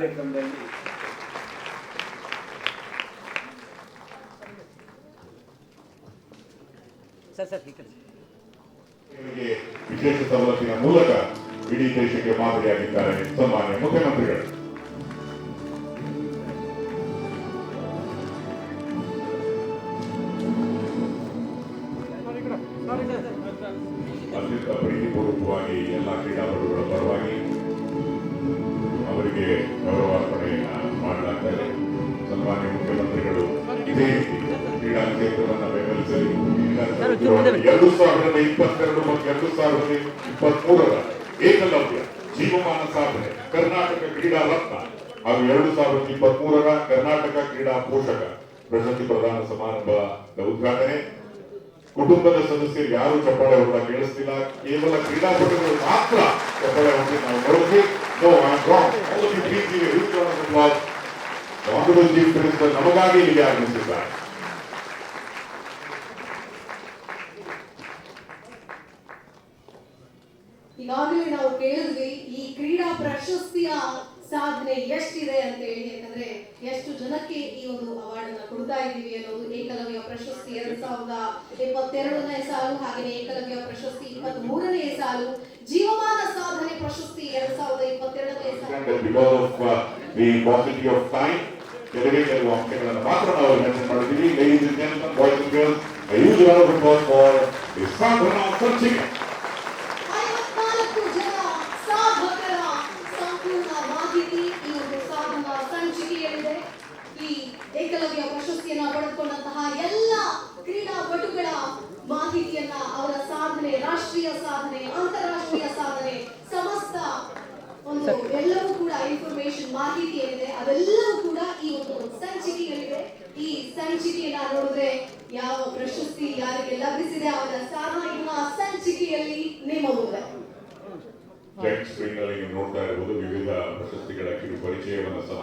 ಕಾರ್ಯಕ್ರಮದಲ್ಲಿ ಇವರಿಗೆ ವಿಶೇಷ ಸವಲತ್ತಿನ ಮೂಲಕ ಇಡೀ ದೇಶಕ್ಕೆ ಮಾದರಿಯಾಗಿದ್ದಾರೆ ಸನ್ಮಾನ್ಯ ಮುಖ್ಯಮಂತ್ರಿಗಳು ಎರಡು ಸಾವಿರದ ಇಪ್ಪತ್ತೆರಡು ಮತ್ತು ಎರಡು ಸಾವಿರದ ಇಪ್ಪತ್ಮೂರರ ಏಕಲವ್ಯ ಜೀವಮಾನ ಸಾಧನೆ, ಕರ್ನಾಟಕ ಕ್ರೀಡಾ ರತ್ನ ಹಾಗೂ ಎರಡು ಸಾವಿರದ ಇಪ್ಪತ್ಮೂರರ ಕರ್ನಾಟಕ ಕ್ರೀಡಾ ಪೋಷಕ ಪ್ರಶಸ್ತಿ ಪ್ರದಾನ ಸಮಾರಂಭದ ಉದ್ಘಾಟನೆ. ಕುಟುಂಬದ ಸದಸ್ಯರು ಯಾರು ಚಪ್ಪಾಳೆ ಹೊಡೆದ ಕೇಳಿಸ್ತಿಲ್ಲ. ಕೇವಲ ಕ್ರೀಡಾಪಟುಗಳು ಮಾತ್ರ ಚಪ್ಪಾಳೆ ಹೊಡೆದು ನಾವು ನೋಡಿದ್ವಿ ಆನರಬಲ್ ಚೀಫ್ ನಮಗಾಗಿ ಇಲ್ಲಿಗೆ ಆಗಮಿಸಿದ್ದಾರೆ ಈಗಾಗಲೇ ನಾವು ಕೇಳಿದ್ವಿ ಈ ಕ್ರೀಡಾ ಪ್ರಶಸ್ತಿಯ ಸಾಧನೆ ಎಷ್ಟಿದೆ ಅಂತ ಹೇಳಿ ಯಾಕಂದ್ರೆ ಎಷ್ಟು ಜನಕ್ಕೆ ಈ ಒಂದು ಅವಾರ್ಡ್ ಅನ್ನ ಕೊಡ್ತಾ ಇದ್ದೀವಿ ಅನ್ನೋದು ಏಕಲವ್ಯ ಪ್ರಶಸ್ತಿ ಎರಡ್ ಸಾವಿರದ ಇಪ್ಪತ್ತೆರಡನೇ ಸಾಲು ಹಾಗೆಯೇ ಏಕಲವ್ಯ ಪ್ರಶಸ್ತಿ ಇಪ್ಪತ್ತ್ ಮೂರನೇ ಸಾಲು ಜೀವಮಾನ ಸಾಧನೆ ಪ್ರಶಸ್ತಿ ಎರಡ್ ಸಾವಿರದ ಇಪ್ಪತ್ತೆರಡನೇ ಸಾಲು. Uh, ಅಂಶಗಳನ್ನು ಮಾತ್ರ ನಾವು ಮಾಡಿದ್ದೀವಿ ಐವತ್ನಾಲ್ಕು ಜನ ಸಾಧಕರ ಸಂಪೂರ್ಣ ಮಾಹಿತಿ ಈ ಒಂದು ಸಾಧನಾ ಸಂಚಿಕೆಯಲ್ಲಿದೆ ಈ ಏಕಲವ್ಯ ಪ್ರಶಸ್ತಿಯನ್ನ ಪಡೆದುಕೊಂಡಂತಹ ಎಲ್ಲ ಕ್ರೀಡಾಪಟುಗಳ ಮಾಹಿತಿಯನ್ನ ಅವರ ಸಾಧನೆ ರಾಷ್ಟ್ರೀಯ ಸಾಧನೆ ಅಂತಾರಾಷ್ಟ್ರೀಯ ಸಾಧನೆ ಸಮಸ್ತ ಒಂದು ಎಲ್ಲವೂ ಕೂಡ ಇನ್ಫಾರ್ಮೇಶನ್ ಮಾಹಿತಿ ಏನಿದೆ ಅದೆಲ್ಲವೂ ಕೂಡ ಈ ಒಂದು ಸಂಚಿಕೆಯಲ್ಲಿದೆ ಈ ಸಂಚಿಕೆಯನ್ನ ನೋಡಿದ್ರೆ ಯಾವ ಪ್ರಶಸ್ತಿ ಲಭಿಸಿದೆ ಅವರ ಸಾಧನೆಯನ್ನ ಸಂಚಿಕೆಯಲ್ಲಿ ನಿಮ್ಮ ಮುಂದೆ. ಜೈಂಟ್ ಸ್ಕ್ರೀನ್ನಲ್ಲಿ ನೀವು ನೋಡ್ತಾ ಇರಬಹುದು ವಿವಿಧ ಪ್ರಶಸ್ತಿಗಳ ಕಿರು ಪರಿಚಯವನ್ನು ಸಹ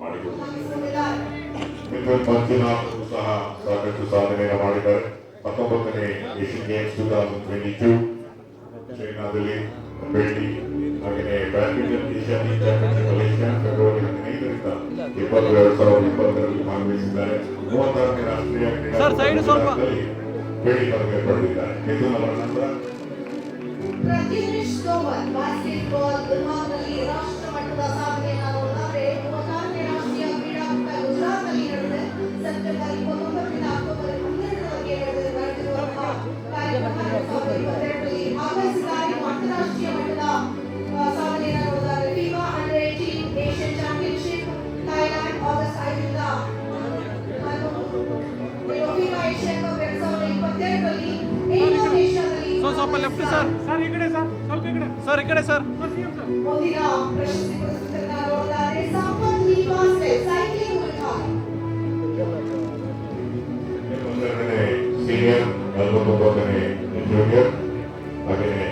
ಮಾಡಿಕೊಟ್ಟಿದ್ದಾರೆ ಸಹ ಸಾಕಷ್ಟು ಸಾಧನೆಯನ್ನು ಮಾಡಿದ್ದಾರೆ. ಹತ್ತೊಂಬತ್ತನೇ Asian Games two thousand twenty two ಚೈನಾದಲ್ಲಿ ಬೆಳ್ಳಿ ಹಾಗೆಯೇ badminton Asian championship Malaysia February ಹದಿನೈದರಿಂದ ಇಪ್ಪತ್ತು ಎರಡು ಸಾವಿರದ ಇಪ್ಪತ್ತರಲ್ಲಿ ಭಾಗವಹಿಸಿದ್ದಾರೆ. ಮೂವತ್ತಾರನೇ ರಾಷ್ಟ್ರೀಯ ಸರ್, ಸೈಡ್ ಸ್ವಲ್ಪ. ಇದು ಅವರ ನಂತರ ಪ್ರಜ್ನೇಶ್ ಬಾಸ್ಕೆಟ್ಬಾಲ್ ವಿಭಾಗದಲ್ಲಿ ರಾಷ್ಟ್ರ ಮಟ್ಟದ ಸ್ವಲ್ಪ ಲೆಫ್ಟ್ ಸರ್ ಸರ್ ಈ ಕಡೆ ಸರ್ ಸ್ವಲ್ಪ ಈ ಕಡೆ ಸರ್ ಈ ಕಡೆ ಸರ್ ಮುಂದಿನ ಪ್ರಶಸ್ತಿ ಪುರಸ್ಕೃತರನ್ನ ನೋಡಿದರೆ ಸಂಪತ್ ನಿವಾಸೆ ಸೈಕ್ಲಿಂಗ್ ವಿಭಾಗ ಒಂದೆರಡನೇ ಸೀನಿಯರ್ ನಲವತ್ತೊಂಬತ್ತನೇ ಜೂನಿಯರ್ ಹಾಗೆಯೇ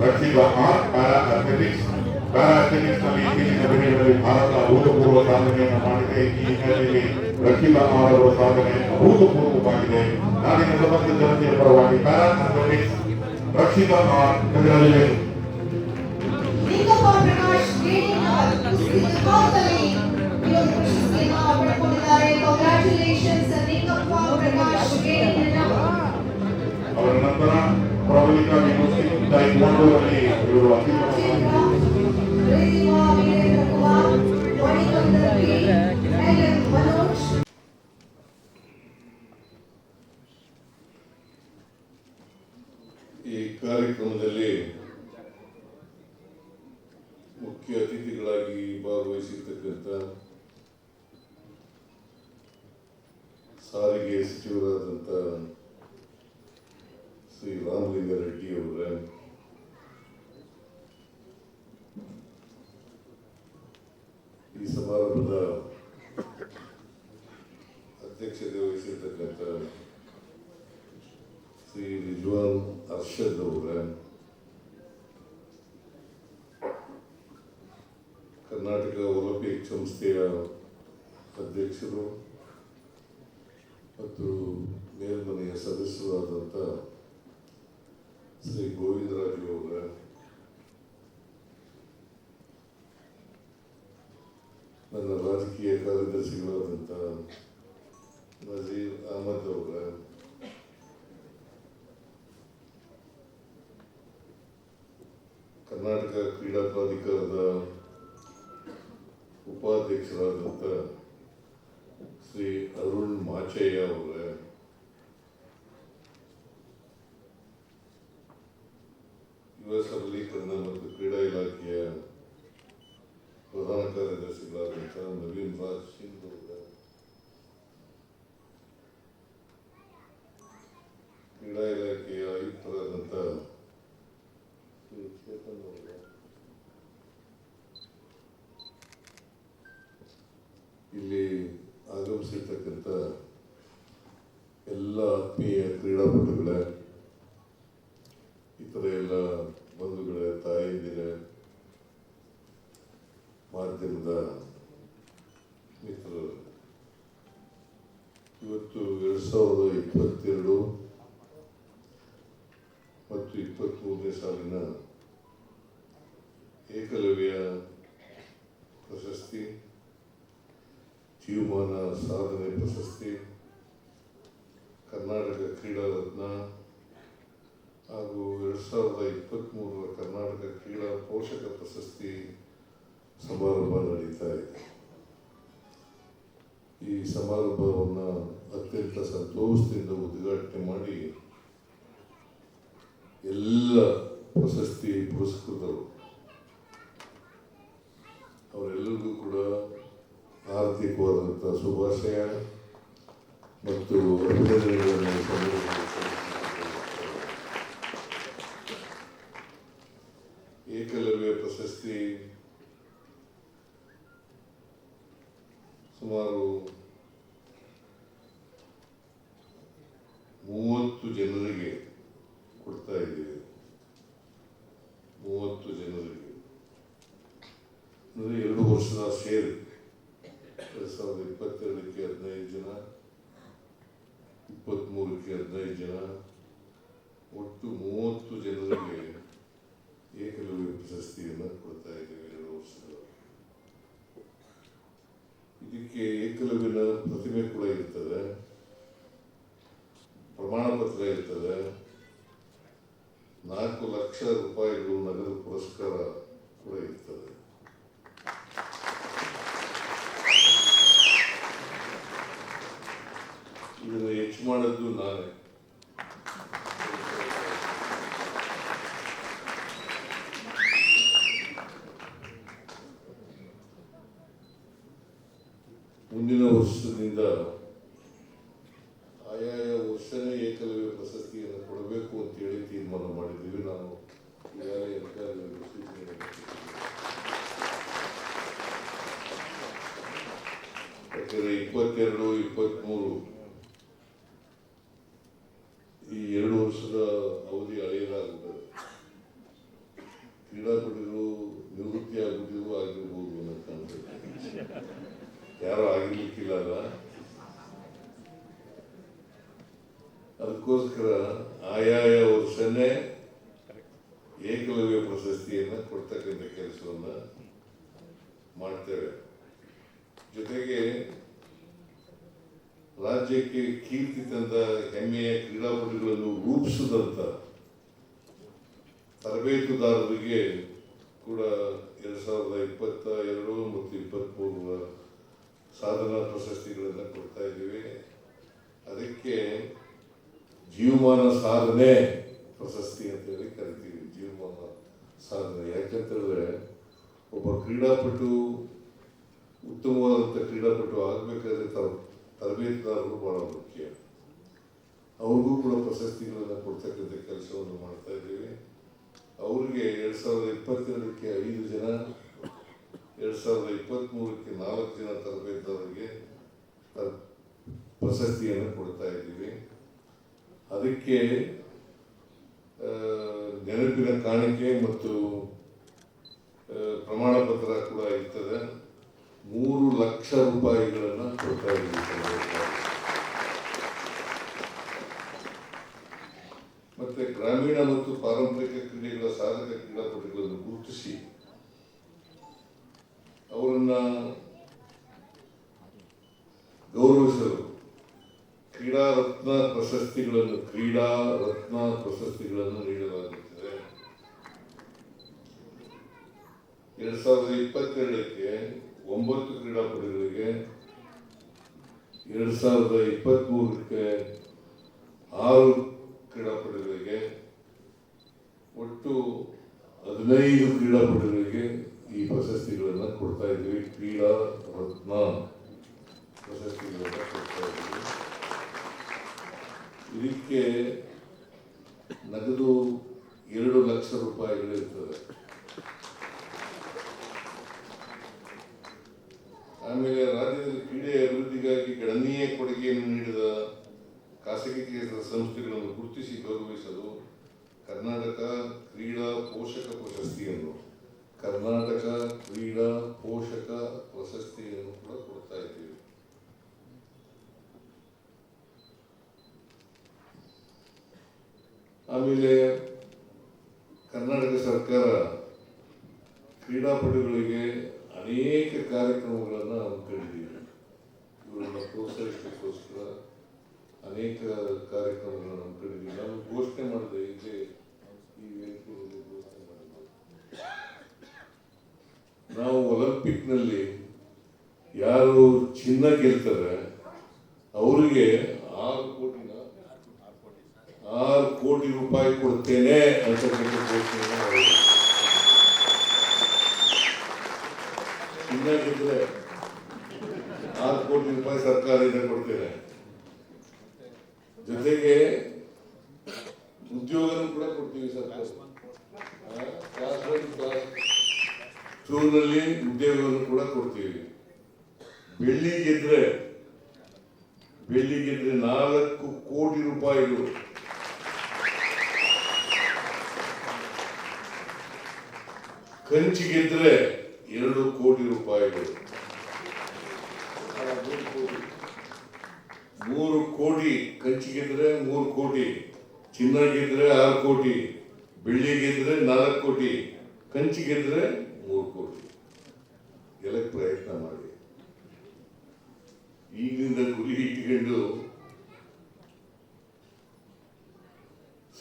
Prathibha R para athletics para athletics ನಲ್ಲಿ ಇತ್ತೀಚಿನ ದಿನಗಳಲ್ಲಿ ಭಾರತ ಅಭೂತಪೂರ್ವ ಸಾಧನೆಯನ್ನು ಮಾಡಿದೆ ಈ ಹಿನ್ನೆಲೆಯಲ್ಲಿ ಪ್ರತಿಭಾ ಆರ್ ಅವರ ಸಾಧನೆ ಅಭೂತಪೂರ್ವವಾಗಿದೆ ನಾಡಿನ ಸಮಸ್ತ ಜನತೆಯ ಪರವಾಗಿ para athletics Rakshitha R congratulation Lingappa Prakash Geninavar ಕುಸ್ತಿ ವಿಭಾಗದಲ್ಲಿ ಈ ಒಂದು ಪ್ರಶಸ್ತಿಯನ್ನು ಪಡ್ಕೊಂಡಿದ್ದಾರೆ ಕಂಗ್ರ್ಯಾಚುಲೇಷನ್ಸ್ ಲಿಂಗಪ್ಪ ಪ್ರಕಾಶ್ ಗೇಣಿನವರ್ ಅವರ ನಂತರ ಅತಿಥಿ ಈ ಕಾರ್ಯಕ್ರಮದಲ್ಲಿ ಮುಖ್ಯ ಅತಿಥಿಗಳಾಗಿ ಭಾಗವಹಿಸಿರ್ತಕ್ಕಂಥ ಸಾರಿಗೆ ಸಚಿವರಾದಂಥ ಶ್ರೀ ರಾಮಲಿಂಗ ರೆಡ್ಡಿ ಅವರ ಈ ಸಮಾರಂಭದ ಅಧ್ಯಕ್ಷತೆ ವಹಿಸಿರ್ತಕ್ಕಂಥ ಶ್ರೀ ರಿಜ್ವಾನ್ ಅರ್ಷದ್ ಅವರ ಕರ್ನಾಟಕ ಒಲಿಂಪಿಕ್ ಸಂಸ್ಥೆಯ ಅಧ್ಯಕ್ಷರು ಮತ್ತು ಮೇಲ್ಮನೆಯ ಸದಸ್ಯರಾದಂಥ ಶ್ರೀ ಗೋವಿಂದರಾಜ್ ನನ್ನ ರಾಜಕೀಯ ಕಾರ್ಯದರ್ಶಿಗಳಾದಂಥ ನಜೀರ್ ಅಹಮದ್ ಅವರ ಕರ್ನಾಟಕ ಕ್ರೀಡಾ ಪ್ರಾಧಿಕಾರದ ಉಪಾಧ್ಯಕ್ಷರಾದಂಥ ಶ್ರೀ ಅರುಣ್ ಮಾಚಯ್ಯ ಅವರ, ಯುವ ಸಬಲೀಕರಣ ಮತ್ತು ಕ್ರೀಡಾ ಇಲಾಖೆಯ ಪ್ರಧಾನ ಕಾರ್ಯದರ್ಶಿಗಳಾದಂಥ ನವೀನ್ ರಾಜ್ ಸಿಂಗ್ ಅವರ ಕ್ರೀಡಾ ಇಲಾಖೆಯ ಆಯುಕ್ತರಾದಂಥ ಶ್ರೀ ಚೇತನ್ ಅವರ ಇಲ್ಲಿ ಆಗಮಿಸಿರ್ತಕ್ಕಂಥ ಎಲ್ಲ ಆತ್ಮೀಯ ಕ್ರೀಡಾಪಟುಗಳ ಇತರ ಎಲ್ಲ ಬಂಧುಗಳ ತಾಯಂದಿರ ಮಾಧ್ಯಮದ ಮಿತ್ರರು ಇವತ್ತು ಎರಡು ಸಾವಿರದ ಇಪ್ಪತ್ತೆರಡು ಮತ್ತು ಇಪ್ಪತ್ತ್ಮೂರನೇ ಸಾಲಿನ ಏಕಲವ್ಯ ಪ್ರಶಸ್ತಿ, ಜೀವಮಾನ ಸಾಧನೆ ಪ್ರಶಸ್ತಿ, ಕರ್ನಾಟಕ ಕ್ರೀಡಾ ರತ್ನ ಹಾಗೂ ಎರಡ್ ಸಾವಿರದ ಇಪ್ಪತ್ತ್ಮೂರರ ಕರ್ನಾಟಕ ಕ್ರೀಡಾ ಪೋಷಕ ಪ್ರಶಸ್ತಿ ಸಮಾರಂಭ ನಡೀತಾ ಇದೆ. ಈ ಸಮಾರಂಭವನ್ನು ಅತ್ಯಂತ ಸಂತೋಷದಿಂದ ಉದ್ಘಾಟನೆ ಮಾಡಿ ಎಲ್ಲ ಪ್ರಶಸ್ತಿ ಪುರಸ್ಕೃತರು, ಅವರೆಲ್ಲರಿಗೂ ಕೂಡ ಆರ್ಥಿಕವಾದಂಥ ಶುಭಾಶಯ ಮತ್ತು ಅಭಿನಂದನೆಗಳನ್ನು ಸಲ್ಲಿಸುತ್ತೇನೆ. ಏಕಲವ್ಯ ಪ್ರಶಸ್ತಿ ಸುಮಾರು ಮೂವತ್ತು ಜನರಿಗೆ ಕೊಡ್ತಾ ಇದ್ದೀವಿ ಮೂವತ್ತು ಜನರಿಗೆ ಅಂದರೆ ಎರಡು ವರ್ಷದ ಸೇರಿ ಎರಡು ಸಾವಿರದ ಇಪ್ಪತ್ತೆರಡಕ್ಕೆ ಹದಿನೈದು ಜನ ಇಪ್ಪತ್ತ್ಮೂರಕ್ಕೆ ಹದಿನೈದು ಜನ ಒಟ್ಟು ಮೂವತ್ತು ಜನರಿಗೆ ಏಕಲವ್ಯ ಪ್ರಶಸ್ತಿಯನ್ನು ಕೊಡ್ತಾ ಇದ್ದೇವೆ ಎರಡು ವರ್ಷಗಳು ಇದಕ್ಕೆ ಏಕಲವ್ಯನ ಪ್ರತಿಮೆ ಕೂಡ ಇರ್ತದೆ ಪ್ರಮಾಣ ಪತ್ರ ಇರ್ತದೆ ನಾಲ್ಕು ಲಕ್ಷ ರೂಪಾಯಿಗಳು ನಗದು ಪುರಸ್ಕಾರ ಕೂಡ ಇರ್ತದೆ ಇದನ್ನು ಹೆಚ್ಚು ಮಾಡೋದು ನಾನೇ ಮುಂದಿನ ವರ್ಷದಿಂದ ಆಯಾಯ ವರ್ಷನೇ ಏಕಲವ್ಯ ಪ್ರಶಸ್ತಿಯನ್ನು ಕೊಡಬೇಕು ಅಂತೇಳಿ ತೀರ್ಮಾನ ಮಾಡಿದ್ದೀವಿ ನಾನು ಈಗಾಗಲೇ ಅಧಿಕಾರಿಗಳಿಗೆ ಸೂಚನೆಗಳನ್ನು ಕೊಟ್ಟಿದ್ದೇವೆ. ಯಾಕಂದ್ರೆ ಇಪ್ಪತ್ತೆರಡು ಇಪ್ಪತ್ತ್ಮೂರು ಈ ಎರಡು ವರ್ಷದ ಅವಧಿ ಅಳೆಯಲಾಗುತ್ತದೆ ಕ್ರೀಡಾಪಟುಗಳು ನಿವೃತ್ತಿ ಆಗ್ಬಿಟ್ಟಿದ್ರು ಆಗಿರ್ಬೋದು ಅನ್ನೋ ಕಾಣ್ತದೆ ಯಾರು ಆಗಿರ್ಲಿಕ್ಕಿಲ್ಲ ಅಲ್ಲ ಅದಕ್ಕೋಸ್ಕರ ಆಯಾಯ ವರ್ಷನೇ ಏಕಲವ್ಯ ಪ್ರಶಸ್ತಿಯನ್ನು ಕೊಡ್ತಕ್ಕಂಥ ಕೆಲಸವನ್ನ ಮಾಡ್ತೇವೆ ಜೊತೆಗೆ ರಾಜ್ಯಕ್ಕೆ ಕೀರ್ತಿ ತಂದ ಹೆಮ್ಮೆಯ ಕ್ರೀಡಾಪಟುಗಳನ್ನು ರೂಪಿಸಿದಂತ ತರಬೇತುದಾರರಿಗೆ ಕೂಡ ಎರಡ್ ಸಾವಿರದ ಇಪ್ಪತ್ತ ಎರಡು ಮತ್ತು ಇಪ್ಪತ್ತ್ಮೂರರ ಸಾಧನಾ ಪ್ರಶಸ್ತಿಗಳನ್ನು ಕೊಡ್ತಾ ಇದ್ದೀವಿ. ಅದಕ್ಕೆ ಜೀವಮಾನ ಸಾಧನೆ ಪ್ರಶಸ್ತಿ ಅಂತೇಳಿ ಕರಿತೀವಿ. ಜೀವಮಾನ ಸಾಧನೆ. ಯಾಕಂತಂದ್ರೆ ಒಬ್ಬ ಕ್ರೀಡಾಪಟು ಉತ್ತಮವಾದಂಥ ಕ್ರೀಡಾಪಟು ಆಗಬೇಕಾದ್ರೆ ತರ, ತರಬೇತುದಾರರು ಬಹಳ ಮುಖ್ಯ. ಅವ್ರಿಗೂ ಕೂಡ ಪ್ರಶಸ್ತಿಗಳನ್ನು ಕೊಡ್ತಕ್ಕಂಥ ಕೆಲಸವನ್ನು ಮಾಡ್ತಾ ಇದ್ದೀವಿ. ಅವರಿಗೆ ಎರಡು ಸಾವಿರದ ಇಪ್ಪತ್ತೆರಡಕ್ಕೆ ಐದು ಜನ, ಎರಡು ಸಾವಿರದ ಇಪ್ಪತ್ತ್ಮೂರಕ್ಕೆ ನಾಲ್ಕು ಜನ ತರಬೇತುದಾರರಿಗೆ ಪ್ರಶಸ್ತಿಯನ್ನು ಕೊಡ್ತಾ ಇದ್ದೀವಿ. ಅದಕ್ಕೆ ನೆನಪಿನ ಕಾಣಿಕೆ ಮತ್ತು ಪ್ರಮಾಣ ಪತ್ರ ಕೂಡ ಇರ್ತದೆ. ಮೂರು ಲಕ್ಷ ರೂಪಾಯಿಗಳನ್ನು ಕೊಡ್ತಾ ಇದ್ದೀವಿ ಮತ್ತೆ ಗ್ರಾಮೀಣ ಮತ್ತು ಪಾರಂಪರಿಕ ಕ್ರೀಡೆಗಳ ಸಾಧಕ ಕ್ರೀಡಾಪಟುಗಳನ್ನು ಗುರುತಿಸಿ. ಅವರನ್ನ ಗೌರವಿಸಲು ಕ್ರೀಡಾ ರತ್ನ ಪ್ರಶಸ್ತಿಗಳನ್ನು, ಕ್ರೀಡಾ ರತ್ನ ಪ್ರಶಸ್ತಿಗಳನ್ನು ನೀಡಲಾಗುತ್ತದೆ. ಎರಡ್ ಸಾವಿರದ ಇಪ್ಪತ್ತೆರಡಕ್ಕೆ ಒಂಬತ್ತು ಕ್ರೀಡಾಪಟುಗಳಿಗೆ ಎರಡು ಸಾವಿರದ ಇಪ್ಪತ್ತ್ ಮೂರಕ್ಕೆ ಆರು ಕ್ರೀಡಾಪಟುಗಳಿಗೆ ಒಟ್ಟು ಹದಿನೈದು ಕ್ರೀಡಾಪಟುಗಳಿಗೆ ಈ ಪ್ರಶಸ್ತಿಗಳನ್ನು ಕೊಡ್ತಾ ಇದ್ದೀವಿ ಕ್ರೀಡಾ ರತ್ನ ಪ್ರಶಸ್ತಿಗಳನ್ನು ಕೊಡ್ತಾ ಇದ್ದೀವಿ ಇದಕ್ಕೆ ನಗದು ಎರಡು ಲಕ್ಷ ರೂಪಾಯಿಗಳು ಆಮೇಲೆ ರಾಜ್ಯದಲ್ಲಿ ಕ್ರೀಡೆ ಅಭಿವೃದ್ಧಿಗಾಗಿ ಗಣನೀಯ ಕೊಡುಗೆಯನ್ನು ನೀಡಿದ ಖಾಸಗಿ ಕ್ಷೇತ್ರದ ಸಂಸ್ಥೆಗಳನ್ನು ಗುರುತಿಸಿ ಗೌರವಿಸಲು ಕರ್ನಾಟಕ ಕ್ರೀಡಾ ಪೋಷಕ ಪ್ರಶಸ್ತಿಯನ್ನು ಕರ್ನಾಟಕ ಕ್ರೀಡಾ ಪೋಷಕ ಪ್ರಶಸ್ತಿಯನ್ನು ಕೂಡ ಕೊಡ್ತಾ ಇದ್ದೀವಿ. ಆಮೇಲೆ ಕರ್ನಾಟಕ ಸರ್ಕಾರ ಕ್ರೀಡಾಪಟುಗಳಿಗೆ ಅನೇಕ ಕಾರ್ಯಕ್ರಮಗಳನ್ನು ಹಮ್ಮಿಕೊಂಡಿದ್ದೀವಿ ಇವರನ್ನ ಪ್ರೋತ್ಸಾಹಿಸಲಿಕ್ಕೋಸ್ಕರ ಅನೇಕ ಕಾರ್ಯಕ್ರಮಗಳನ್ನು ಹಮ್ಮಿಕೊಂಡಿದ್ದೀವಿ ನಾನು ಘೋಷಣೆ ಮಾಡಿದೆ, ಇಲ್ಲಿ ಈ ವೇದಿಕೆಯಲ್ಲಿ ಘೋಷಣೆ ನಾವು ಒಲಿಂಪಿಕ್ನಲ್ಲಿ ಯಾರು ಚಿನ್ನ ಗೆಲ್ತಾರೆ, ಅವರಿಗೆ ಆರು ಕೋಟಿನ, ಆರು ಕೋಟಿ ರೂಪಾಯಿ ಕೊಡ್ತೇನೆ ಅಂತಕ್ಕಂಥ ಘೋಷಣೆಯನ್ನು ಮಾಡಿದೆ ಚಿನ್ನ ಗೆದ್ರೆ ಆರು ಕೋಟಿ ರೂಪಾಯಿ ಸರ್ಕಾರದಿಂದ ಕೊಡ್ತೇನೆ ಜೊತೆಗೆ ಉದ್ಯೋಗನೂ ಕೂಡ ಕೊಡ್ತೀವಿ ಸರ್ಕಾರ ಆ, ಕ್ಲಾಸ್ ಒನ್ ಕ್ಲಾಸ್ ಟೂನಲ್ಲಿ ಉದ್ಯೋಗವನ್ನು ಕೂಡ ಕೊಡ್ತೀವಿ ಬೆಳ್ಳಿ ಗೆದ್ರೆ ಬೆಳ್ಳಿ ಗೆದ್ರೆ ನಾಲ್ಕು ರೂಪಾಯಿಗಳು ಕಂಚಿ ಗೆದ್ರೆ ಎರಡು ಕೋಟಿ ರೂಪಾಯಿಗಳು. ಮೂರು ಕೋಟಿ. ಕಂಚಿಗೆ ಕೋಟಿ ಕಂಚಿ ಗೆದ್ರೆ ಮೂರು ಕೋಟಿ ಚಿನ್ನ ಗೆದ್ರೆ ಆರು ಕೋಟಿ ಬೆಳ್ಳಿ ಗೆದ್ರೆ ನಾಲ್ಕು ಕೋಟಿ ಕಂಚಿ ಗೆದ್ರೆ ಮೂರು ಕೋಟಿ. ಗೆಲ್ಲಕ್ಕೆ ಪ್ರಯತ್ನ ಮಾಡಿ. ಈಗಿನಿಂದ ಗುರಿ ಇಟ್ಕೊಂಡು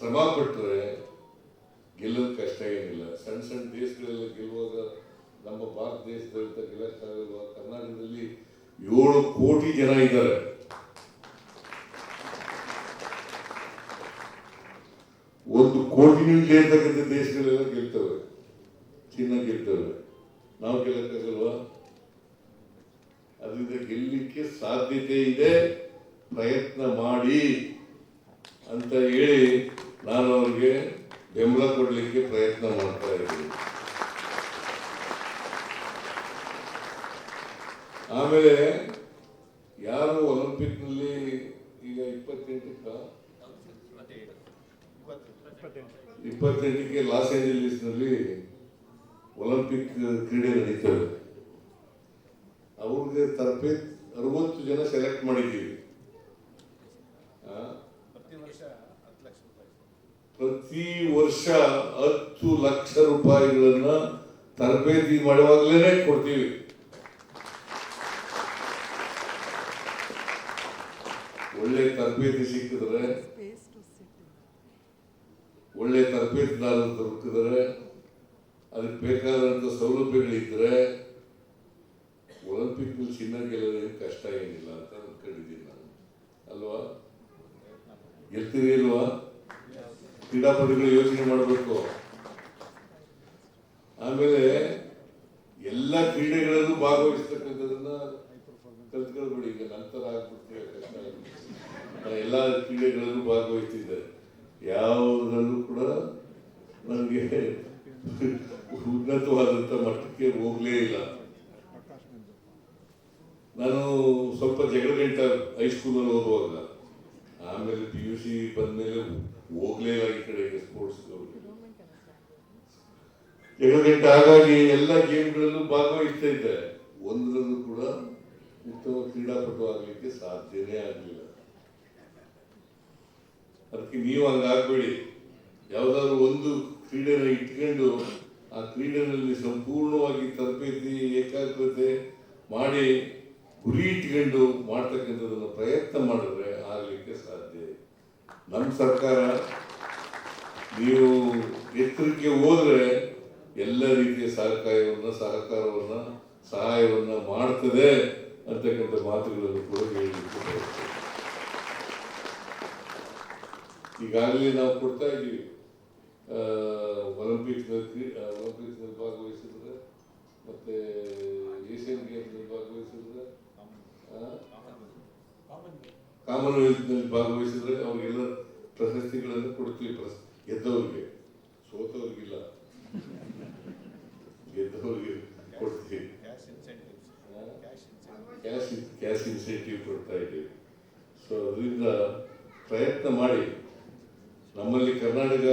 ಶ್ರಮ ಪಟ್ಟರೆ ಗೆಲ್ಲೋದು ಕಷ್ಟ ಏನಿಲ್ಲ. ಸಣ್ಣ ಸಣ್ಣ ದೇಶಗಳೆಲ್ಲ ಗೆಲ್ಲುವಾಗ ನಮ್ಮ ಭಾರತ ದೇಶದಲ್ಲಿ ಗೆಲ್ಲಕ್ಕಾಗಿರುವ ಕರ್ನಾಟಕದಲ್ಲಿ ಏಳು ಕೋಟಿ ಜನ ಇದ್ದಾರೆ. ಒಂದು ಕೋಟಿ ಇರ್ತಕ್ಕಂಥ ದೇಶಗಳೆಲ್ಲ ಗೆಲ್ತವೆ ಚಿನ್ನ ಗೆಲ್ತವೆ ನಾವು ಗೆಲ್ಲಕ್ಕಾಗಲ್ವಾ ಅದರಿಂದ ಗೆಲ್ಲಲಿಕ್ಕೆ ಸಾಧ್ಯತೆ ಇದೆ ಪ್ರಯತ್ನ ಮಾಡಿ ಅಂತ ಹೇಳಿ ನಾನು ಅವ್ರಿಗೆ ಬೆಂಬಲ ಕೊಡಲಿಕ್ಕೆ ಪ್ರಯತ್ನ ಮಾಡ್ತಾ ಇದ್ದೀವಿ ಆಮೇಲೆ ಯಾರು ಒಲಿಂಪಿಕ್ನಲ್ಲಿ ಈಗ ಇಪ್ಪತ್ತೆಂಟಕ್ಕ ಇಪ್ಪತ್ತೆಂಟಕ್ಕೆ ಲಾಸ್ ಏಂಜಲೀಸ್ನಲ್ಲಿ ಒಲಿಂಪಿಕ್ ಕ್ರೀಡೆ ನಡೀತವೆ ಅವ್ರಿಗೆ ತರಬೇತಿ ಅರವತ್ತು ಜನ ಸೆಲೆಕ್ಟ್ ಮಾಡಿದ್ದೀವಿ. ಆ? ಪ್ರತಿ ವರ್ಷ ಹತ್ತು ಲಕ್ಷ ರೂಪಾಯಿಗಳನ್ನ ತರಬೇತಿ ಮಾಡುವಾಗಲೇ ಕೊಡ್ತೀವಿ. ಒಳ್ಳೆ ತರಬೇತಿ ಸಿಕ್ಕಿದ್ರೆ ಒಳ್ಳೆ ತರಬೇತಿದಾರರು ದೊರಕಿದ್ರೆ ಅದಕ್ಕೆ ಬೇಕಾದಂಥ ಸೌಲಭ್ಯಗಳಿದ್ರೆ ಒಲಿಂಪಿಕ್ ಚಿನ್ನ ಗೆಲ್ಲೋದೇನು ಕಷ್ಟ ಏನಿಲ್ಲ ಅಂತ ಅನ್ಕೊಂಡಿದ್ದೀನಿ ನಾನು. ಅಲ್ವಾ? ಗೆಲ್ತೀರಿ ಇಲ್ವಾ? ಕ್ರೀಡಾಪಟುಗಳು ಯೋಚನೆ ಮಾಡಬೇಕು. ಆಮೇಲೆ ಎಲ್ಲ ಕ್ರೀಡೆಗಳಲ್ಲೂ ಭಾಗವಹಿಸ್ತಕ್ಕಂಥದನ್ನ ಕಲ್ತ್ಕೊಳ್ಬೇಡಿ. ಈಗ ನಂತರ ಆಗ್ಬಿಡ್ತೀವಿ ಎಲ್ಲ ಕ್ರೀಡೆಗಳಲ್ಲೂ ಭಾಗವಹಿಸಿದ್ದಾರೆ ಯಾವುದರಲ್ಲೂ ಕೂಡ ನನಗೆ ಉನ್ನತವಾದಂಥ ಮಟ್ಟಕ್ಕೆ ಹೋಗಲೇ ಇಲ್ಲ. ನಾನು ಸ್ವಲ್ಪ ಜಗಳಗಂಟ ಹೈಸ್ಕೂಲಲ್ಲಿ ಓದುವಾಗ, ಆಮೇಲೆ ಪಿ ಯು ಸಿ ಬಂದ್ಮೇಲೆ ಹೋಗ್ಲೇ ಇಲ್ಲ ಈ ಕಡೆ ಸ್ಪೋರ್ಟ್ಸ್ ಜಗಳಗಂಟ ಹಾಗಾಗಿ ಎಲ್ಲ ಗೇಮ್ಗಳಲ್ಲೂ ಭಾಗವಹಿಸ್ತಾ ಇದ್ದೆ. ಒಂದರಲ್ಲೂ ಕೂಡ ಉತ್ತಮ ಕ್ರೀಡಾಪಟು ಆಗಲಿಕ್ಕೆ ಸಾಧ್ಯನೇ ಆಗಲಿಲ್ಲ. ಅದಕ್ಕೆ ನೀವು ಹಂಗಾಗ್ಬೇಡಿ. ಯಾವ್ದಾದ್ರು ಒಂದು ಕ್ರೀಡೆನ ಇಟ್ಕೊಂಡು ಆ ಕ್ರೀಡೆಯಲ್ಲಿ ಸಂಪೂರ್ಣವಾಗಿ ತರಬೇತಿ, ಏಕಾಗ್ರತೆ ಮಾಡಿ ಗುರಿ ಇಟ್ಕೊಂಡು ಮಾಡ್ತಕ್ಕಂಥದ್ದನ್ನು ಪ್ರಯತ್ನ ಮಾಡಿದ್ರೆ ಆಗಲಿಕ್ಕೆ ಸಾಧ್ಯ. ನಮ್ಮ ಸರ್ಕಾರ ನೀವು ಎತ್ತರಕ್ಕೆ ಹೋದ್ರೆ ಎಲ್ಲ ರೀತಿಯ ಸಹಕಾರವನ್ನ ಸಹಕಾರವನ್ನ, ಸಹಾಯವನ್ನ ಮಾಡ್ತದೆ ಅಂತಕ್ಕಂಥ ಮಾತುಗಳನ್ನು ಕೂಡ ಹೇಳಲಿಕ್ಕೆ ಈಗಾಗಲೇ ನಾವು ಕೊಡ್ತಾ ಇದ್ದೀವಿ. ಒಲಿಂಪಿಕ್ಸ್ ಒಲಿಂಪಿಕ್ಸ್ ಭಾಗವಹಿಸಿದ್ರೆ, ಮತ್ತೆ ಏಷ್ಯನ್ ಗೇಮ್ಸ್ ಭಾಗವಹಿಸಿದ್ರೆ ಕಾಮನ್ವೆಲ್ತ್ ಭಾಗವಹಿಸಿದ್ರೆ ಅವರಿಗೆಲ್ಲ ಪ್ರಶಸ್ತಿಗಳನ್ನು ಕೊಡ್ತೀವಿ ಪ್ರಸ್, ಗೆದ್ದವ್ರಿಗೆ. ಸೋತವ್ರಿಗಿಲ್ಲ. ಗೆದ್ದವ್ರಿಗೆ ಕೊಡ್ತೀವಿ. ಕ್ಯಾಶ್ ಕ್ಯಾಶ್ ಇನ್ಸೆಂಟಿವ್ ಕೊಡ್ತಾ ಇದ್ದೀವಿ. ಸೊ, ಅದರಿಂದ ಪ್ರಯತ್ನ ಮಾಡಿ. ನಮ್ಮಲ್ಲಿ ಕರ್ನಾಟಕ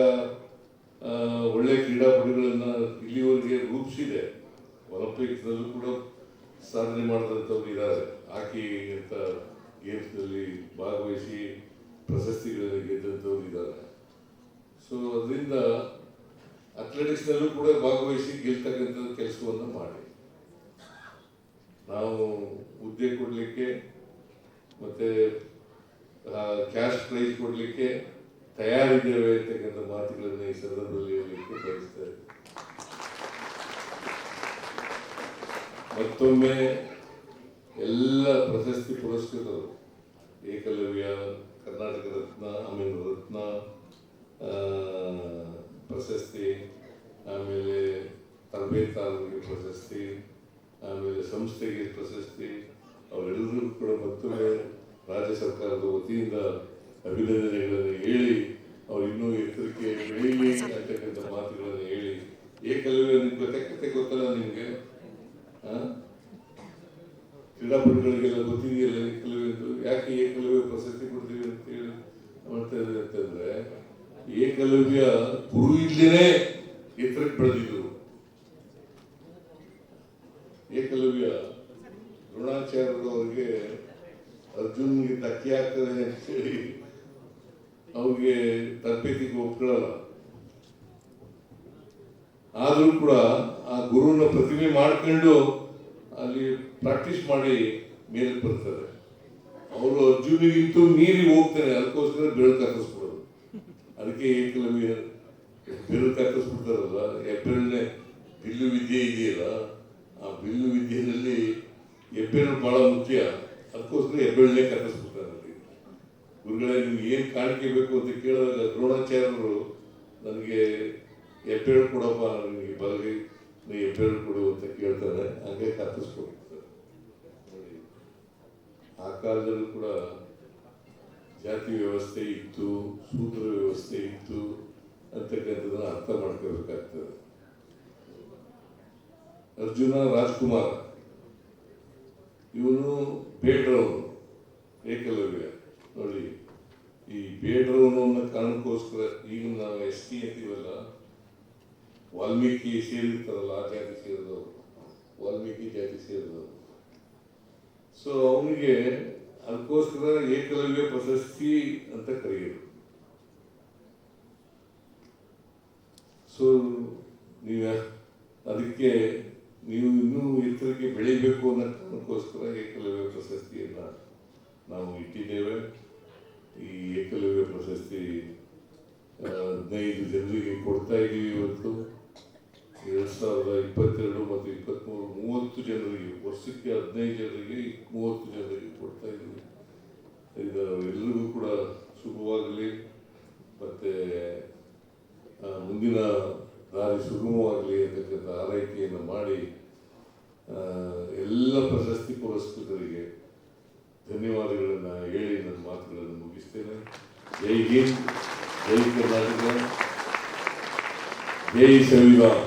ಒಳ್ಳೆ ಕ್ರೀಡಾಪಟುಗಳನ್ನ ಇಲ್ಲಿವರೆಗೆ ರೂಪಿಸಿದೆ. ಒಲಿಂಪಿಕ್ಸ್ನಲ್ಲೂ ಕೂಡ ಸಾಧನೆ ಮಾಡಿದಂಥವ್ರು ಇದ್ದಾರೆ. ಹಾಕಿ ಅಂತ ಗೇಮ್ಸ್ನಲ್ಲಿ ಭಾಗವಹಿಸಿ ಪ್ರಶಸ್ತಿಗಳನ್ನು ಗೆದ್ದಂಥವ್ರು ಇದ್ದಾರೆ. ಸೊ ಅದರಿಂದ ಅಥ್ಲೆಟಿಕ್ಸ್ನಲ್ಲೂ ಕೂಡ ಭಾಗವಹಿಸಿ ಗೆಲ್ತಕ್ಕಂಥ ಕೆಲಸವನ್ನು ಮಾಡಿ. ನಾವು ಹುದ್ದೆ ಕೊಡಲಿಕ್ಕೆ ಮತ್ತೆ ಕ್ಯಾಶ್ ಪ್ರೈಸ್ ಕೊಡಲಿಕ್ಕೆ ತಯಾರಿದ್ದೇವೆ ಅಂತಕ್ಕಂಥ ಮಾತುಗಳನ್ನು ಈ ಸಂದರ್ಭದಲ್ಲಿ ಹೇಳಲಿಕ್ಕೆ ಬಯಸ್ತಾ. ಮತ್ತೊಮ್ಮೆ ಎಲ್ಲ ಪ್ರಶಸ್ತಿ ಪುರಸ್ಕೃತರು, ಏಕಲವ್ಯ, ಕರ್ನಾಟಕ ರತ್ನ ಆಮೇಲೆ ರತ್ನ ಪ್ರಶಸ್ತಿ, ಆಮೇಲೆ ತರಬೇತಾರರಿಗೆ ಪ್ರಶಸ್ತಿ, ಆಮೇಲೆ ಸಂಸ್ಥೆಗೆ ಪ್ರಶಸ್ತಿ ಅವರೆಲ್ಲರೂ ಕೂಡ ಮತ್ತೊಮ್ಮೆ ರಾಜ್ಯ ಸರ್ಕಾರದ ವತಿಯಿಂದ ಅಭಿನಂದನೆಗಳನ್ನು ಹೇಳಿ, ಅವರು ಇನ್ನೂ ಎತ್ತರಕ್ಕೆ ಬೆಳೀಲಿ ಅಂತಕ್ಕಂಥ ಮಾತುಗಳನ್ನು ಹೇಳಿ. ಏಕಲವ್ಯ ನಿಮ್ಗೆ ಕೃತಜ್ಞತೆ ಗೊತ್ತಲ್ಲ ನಿಮಗೆ? ಕ್ರೀಡಾಪಟುಗಳಿಗೆಲ್ಲ ಗೊತ್ತಿದೆಯಲ್ಲ ಏಕಲವ್ಯ ಅಂತ? ಯಾಕೆ ಏಕಲವ್ಯ ಪ್ರಶಸ್ತಿ ಕೊಡ್ತೀವಿ ಅಂತ ಹೇಳಿ ಮಾಡ್ತಾ ಇದ್ದಾರೆ ಅಂತಂದ್ರೆ ಏಕಲವ್ಯ ಗುರು ಇಲ್ದೇನೆ ಎತ್ತರಕ್ಕೆ ಬೆಳೆದಿದ್ರು ಏಕಲವ್ಯ ದ್ರೋಣಾಚಾರ್ಯರು ಅವರಿಗೆ ಅರ್ಜುನ್ಗೆ ಧಕ್ಕೆ ಆಗ್ತದೆ ಅಂತೇಳಿ ಅವ್ರಿಗೆ ತರಬೇತಿಗೆ ಒಪ್ಕೊಳ್ಳಲ್ಲ. ಆದರೂ ಕೂಡ ಆ ಗುರುನ ಪ್ರತಿಮೆ ಮಾಡ್ಕೊಂಡು ಅಲ್ಲಿ ಪ್ರಾಕ್ಟೀಸ್ ಮಾಡಿ ಮೇಲೆ ಬರ್ತಾರೆ. ಅವರು ಅರ್ಜುನಿಗಿಂತೂ ಮೀರಿ ಹೋಗ್ತಾರೆ ಅದಕ್ಕೋಸ್ಕರ ಬೆಳಕು ಹಾಕಿಸ್ಬಿಡೋದು ಅದಕ್ಕೆ ಏಕಲವ್ಯ ಬೆಳಕು ಹಾಕಿಸ್ಬಿಡ್ತಾರಲ್ಲ ಎಬ್ಬೆರಳನೆ ಬಿಲ್ಲು ವಿದ್ಯೆ ಇದೆಯಲ್ಲ, ಆ ಬಿಲ್ಲು ವಿದ್ಯೆಯಲ್ಲಿ ಎಬ್ಬೆರಳು ಬಹಳ ಮುಖ್ಯ, ಅದಕ್ಕೋಸ್ಕರ ಎಬ್ಬೆರಳನೆ ಕಟ್ಟಿಸ್ಬಿಡ್ತಾರೆ ಗುರುಗಳೇ, ನಿಮ್ಗೆ ಏನು ಕಾಣಿಕೆ ಬೇಕು ಅಂತ ಕೇಳಿದಾಗ ದ್ರೋಣಾಚಾರ್ಯರು ನನಗೆ ಎಪ್ಪೇಳು ಕೊಡಪ್ಪ, ನನಗೆ ಬಲಗಿ ನೀ ಎಪ್ಪೇಳು ಕೊಡು ಅಂತ ಕೇಳ್ತಾರೆ. ಹಂಗೆ ಕತ್ತಿಸ್ಕೊಡ್ತಾರೆ ನೋಡಿ, ಆ ಕಾಲದಲ್ಲೂ ಕೂಡ ಜಾತಿ ವ್ಯವಸ್ಥೆ ಇತ್ತು, ಸೂತ್ರ ವ್ಯವಸ್ಥೆ ಇತ್ತು ಅಂತಕ್ಕಂಥದ್ದನ್ನ ಅರ್ಥ ಮಾಡ್ಕೋಬೇಕಾಗ್ತದೆ. ಅರ್ಜುನ ರಾಜ್ಕುಮಾರ್, ಇವನು ಬೇಟ್ರವನು ಏಕಲವ್ಯ. ನೋಡಿ, ಈ ಬೇಡ್ರವನು ಅನ್ನೋ ಕಾರಣಕ್ಕೋಸ್ಕರ ಈಗ ನಾವು ಎಸ್ ಟಿ ಅಂತೀವಲ್ಲ, ವಾಲ್ಮೀಕಿ ಸೇರಿರ್ತಾರಲ್ಲ ಆ ಜಾತಿ ಸೇರಿದವರು. ವಾಲ್ಮೀಕಿ ಜಾತಿ ಸೇರಿದವರು. ಸೊ ಅವನಿಗೆ ಅದಕ್ಕೋಸ್ಕರ ಏಕಲವ್ಯ ಪ್ರಶಸ್ತಿ ಅಂತ ಕರೆಯೋರು. ಸೊ ನೀವು ಅದಕ್ಕೆ ನೀವು ಇನ್ನೂ ಎತ್ತರಕ್ಕೆ ಬೆಳಿಬೇಕು ಅನ್ನೋ ಕಾರಣಕ್ಕೋಸ್ಕರ ಏಕಲವ್ಯ ಪ್ರಶಸ್ತಿಯನ್ನು ನಾವು ಇಟ್ಟಿದ್ದೇವೆ. ಈ ಏಕಲವ್ಯ ಪ್ರಶಸ್ತಿ ಹದಿನೈದು ಜನರಿಗೆ ಕೊಡ್ತಾ ಇದ್ದೀವಿ ಇವತ್ತು. ಎರಡು ಸಾವಿರದ ಇಪ್ಪತ್ತೆರಡು ಮತ್ತು ಇಪ್ಪತ್ತ್ಮೂರು ಮೂವತ್ತು ಜನರಿಗೆ, ವರ್ಷಕ್ಕೆ ಹದಿನೈದು ಜನರಿಗೆ, ಮೂವತ್ತು ಜನರಿಗೆ ಕೊಡ್ತಾ ಇದ್ದೀವಿ ಇದು ಎಲ್ಲರಿಗೂ ಕೂಡ ಶುಭವಾಗಲಿ ಮತ್ತು ಮುಂದಿನ ದಾರಿ ಸುಗಮವಾಗಲಿ ಅಂತಕ್ಕಂಥ ಆರೈಕೆಯನ್ನು ಮಾಡಿ ಎಲ್ಲ ಪ್ರಶಸ್ತಿ ಪುರಸ್ಕೃತರಿಗೆ ಧನ್ಯವಾದಗಳನ್ನು ಹೇಳಿ ನನ್ನ ಮಾತುಗಳನ್ನು ಮುಗಿಸ್ತೇನೆ. ಜೈ ಹಿಂದ್ ಜೈ ಕರ್ನಾಟಕ. ಜೈ ಸಂವಿಧಾನ